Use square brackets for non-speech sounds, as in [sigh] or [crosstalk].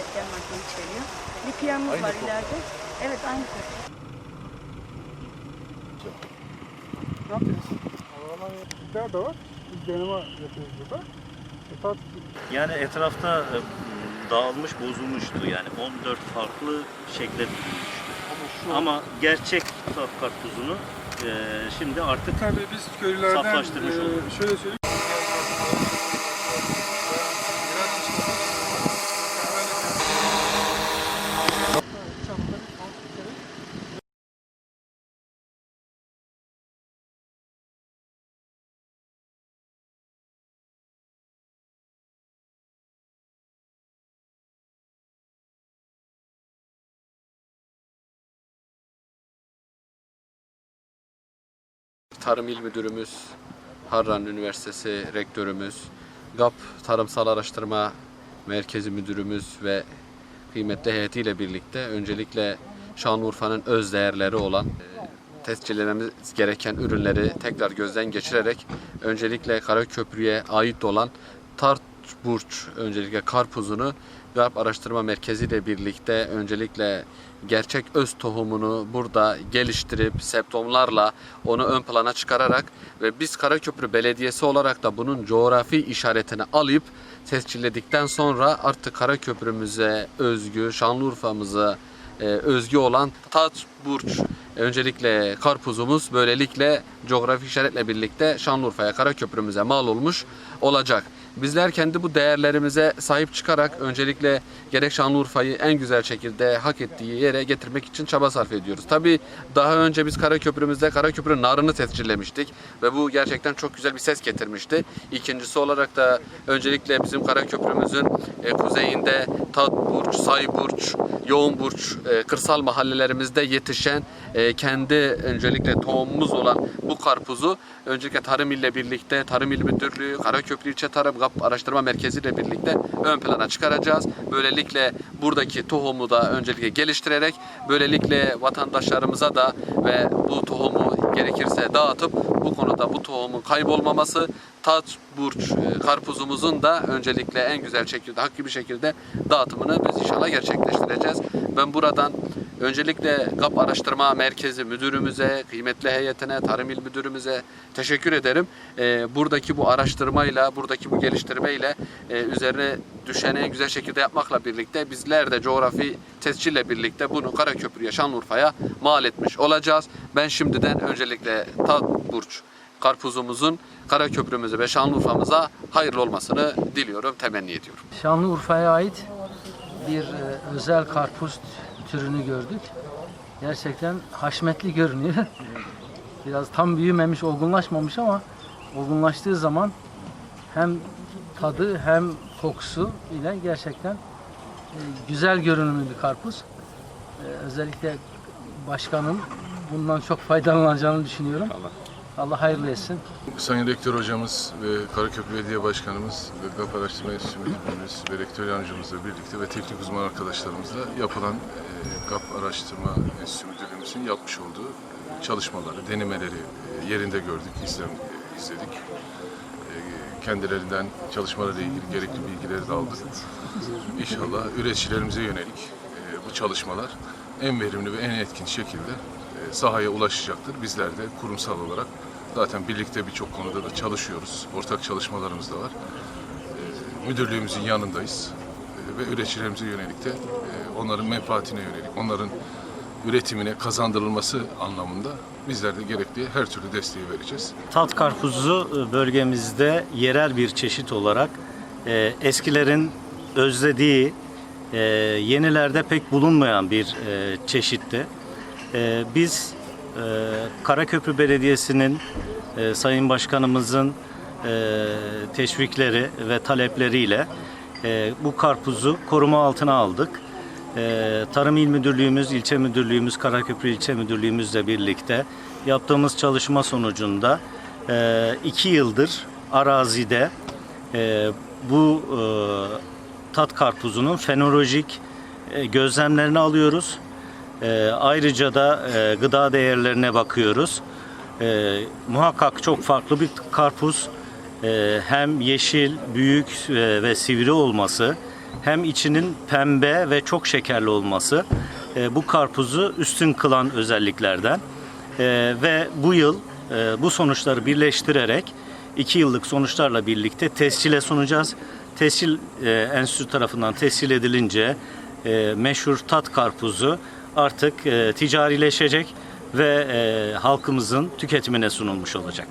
etken madde içeriyor. Lipiyamız var ileride. Evet aynı koku. Ne yapıyorsun? Valla var. Biz deneme yapıyoruz burada. E, Yani etrafta e, dağılmış, bozulmuştu. Yani 14 farklı şekle bürünmüştü. Ama gerçek tat karpuzunu e, şimdi artık Tabii biz köylülerden Saflaştırmış e, olduk. şöyle söyleyeyim. Tarım İl Müdürümüz, Harran Üniversitesi Rektörümüz, GAP Tarımsal Araştırma Merkezi Müdürümüz ve kıymetli heyetiyle birlikte öncelikle Şanlıurfa'nın öz değerleri olan e, tescillememiz gereken ürünleri tekrar gözden geçirerek öncelikle Karaköprü'ye ait olan Tart Burç öncelikle karpuzunu GAP Araştırma Merkezi ile birlikte öncelikle gerçek öz tohumunu burada geliştirip septomlarla onu ön plana çıkararak ve biz Karaköprü Belediyesi olarak da bunun coğrafi işaretini alıp tescilledikten sonra artık Karaköprümüze özgü, Şanlıurfa'mıza e, özgü olan Tat Burç öncelikle karpuzumuz böylelikle coğrafi işaretle birlikte Şanlıurfa'ya Karaköprümüze mal olmuş olacak. Bizler kendi bu değerlerimize sahip çıkarak öncelikle gerek Şanlıurfa'yı en güzel şekilde hak ettiği yere getirmek için çaba sarf ediyoruz. Tabii daha önce biz Karaköprümüzde Karaköprü narını tescillemiştik ve bu gerçekten çok güzel bir ses getirmişti. İkincisi olarak da öncelikle bizim Karaköprümüzün e, kuzeyinde Tatburç, Sayburç, Yoğunburç, e, kırsal mahallelerimizde yetişen e, kendi öncelikle tohumumuz olan bu karpuzu öncelikle Tarım İlle birlikte Tarım İl Müdürlüğü, Karaköprü İlçe Tarım GAP Araştırma Merkezi ile birlikte ön plana çıkaracağız. Böylelikle buradaki tohumu da öncelikle geliştirerek böylelikle vatandaşlarımıza da ve bu tohumu gerekirse dağıtıp bu konuda bu tohumun kaybolmaması Tat Burç e, karpuzumuzun da öncelikle en güzel şekilde, hakkı bir şekilde dağıtımını biz inşallah gerçekleştireceğiz. Ben buradan öncelikle GAP Araştırma Merkezi müdürümüze, kıymetli heyetine, Tarım İl Müdürümüze teşekkür ederim. E, buradaki bu araştırmayla, buradaki bu geliştirmeyle e, üzerine düşeni en güzel şekilde yapmakla birlikte bizler de coğrafi tescille birlikte bunu Karaköprü'ye, Şanlıurfa'ya mal etmiş olacağız. Ben şimdiden öncelikle Tat Burç karpuzumuzun Karaköprümüze ve Şanlıurfa'mıza hayırlı olmasını diliyorum, temenni ediyorum. Şanlıurfa'ya ait bir e, özel karpuz türünü gördük. Gerçekten haşmetli görünüyor. [laughs] Biraz tam büyümemiş, olgunlaşmamış ama olgunlaştığı zaman hem tadı hem kokusu ile gerçekten e, güzel görünümlü bir karpuz. E, Özellikle başkanın bundan çok faydalanacağını düşünüyorum. Allah hayırlı etsin. Sayın Rektör Hocamız ve Karaköprü Belediye Başkanımız ve GAP Araştırma Enstitüsü Müdürümüz ve Rektör Yardımcımızla birlikte ve teknik uzman arkadaşlarımızla yapılan e, GAP Araştırma Enstitüsü Müdürlüğümüzün yapmış olduğu e, çalışmaları, denemeleri e, yerinde gördük, izledik. Kendilerinden çalışmalarla ilgili gerekli bilgileri de aldık. İnşallah üreticilerimize yönelik bu çalışmalar en verimli ve en etkin şekilde sahaya ulaşacaktır. Bizler de kurumsal olarak zaten birlikte birçok konuda da çalışıyoruz. Ortak çalışmalarımız da var. E, Müdürlüğümüzün yanındayız E, ve üreticilerimize yönelik de e, onların menfaatine yönelik, onların üretimine kazandırılması anlamında bizler de gerekli her türlü desteği vereceğiz. tat karpuzu e, bölgemizde yerel bir çeşit olarak e, eskilerin özlediği, e, yenilerde pek bulunmayan bir e, çeşitti. E, biz e, Karaköprü Belediyesi'nin, e, Sayın Başkanımızın e, teşvikleri ve talepleriyle e, bu karpuzu koruma altına aldık. Ee, Tarım İl Müdürlüğümüz, İlçe Müdürlüğümüz, Karaköprü İlçe Müdürlüğümüzle birlikte yaptığımız çalışma sonucunda e, iki yıldır arazide e, bu e, tat karpuzunun fenolojik e, gözlemlerini alıyoruz. E, ayrıca da e, gıda değerlerine bakıyoruz. E, muhakkak çok farklı bir karpuz. E, hem yeşil, büyük e, ve sivri olması hem içinin pembe ve çok şekerli olması e, bu karpuzu üstün kılan özelliklerden. E, ve bu yıl e, bu sonuçları birleştirerek 2 yıllık sonuçlarla birlikte tescile sunacağız. Tescil e, enstitü tarafından tescil edilince e, meşhur tat karpuzu artık e, ticarileşecek ve e, halkımızın tüketimine sunulmuş olacak.